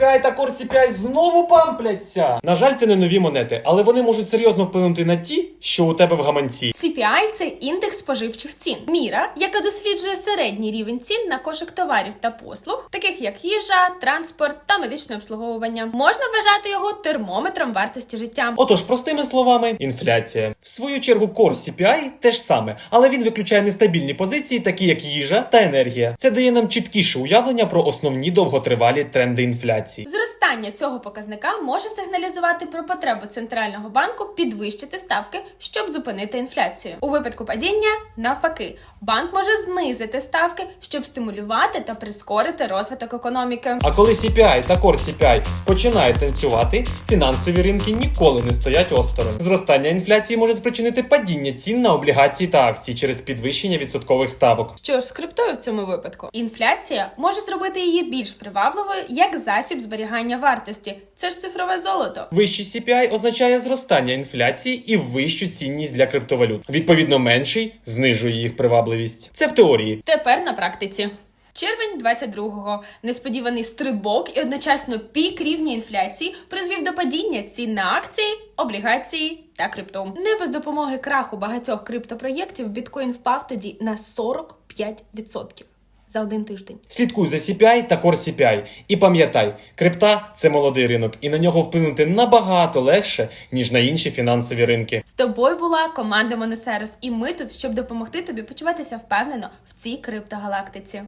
CPI та Core CPI знову пампляться. На жаль, це не нові монети, але вони можуть серйозно вплинути на ті, що у тебе в гаманці. CPI – це індекс споживчих цін, міра, яка досліджує середній рівень цін на кошик товарів та послуг, таких як їжа, транспорт та медичне обслуговування. Можна вважати його термометром вартості життя. Отож, простими словами, інфляція. В свою чергу Core CPI теж саме, але він виключає нестабільні позиції, такі як їжа та енергія. Це дає нам чіткіше уявлення про основні довготривалі тренди інфляції. Зростання цього показника може сигналізувати про потребу центрального банку підвищити ставки, щоб зупинити інфляцію. У випадку падіння, навпаки, банк може знизити ставки, щоб стимулювати та прискорити розвиток економіки. А коли CPI та Core CPI починають танцювати, фінансові ринки ніколи не стоять осторонь. Зростання інфляції може спричинити падіння цін на облігації та акції через підвищення відсоткових ставок. Що ж з криптою в цьому випадку? Інфляція може зробити її більш привабливою як засіб зберігання вартості. Це ж цифрове золото. Вищий CPI означає зростання інфляції і вищу цінність для криптовалют. Відповідно, менший знижує їх привабливість. Це в теорії. Тепер на практиці. Червень 22-го. Несподіваний стрибок і одночасно пік рівня інфляції призвів до падіння цін на акції, облігації та крипту. Не без допомоги краху багатьох криптопроєктів біткоін впав тоді на 45% за один тиждень. Слідкуй за CPI та Core CPI. І пам'ятай, крипта це молодий ринок, і на нього вплинути набагато легше, ніж на інші фінансові ринки. З тобою була команда Моносерус, і ми тут, щоб допомогти тобі почуватися впевнено в цій криптогалактиці.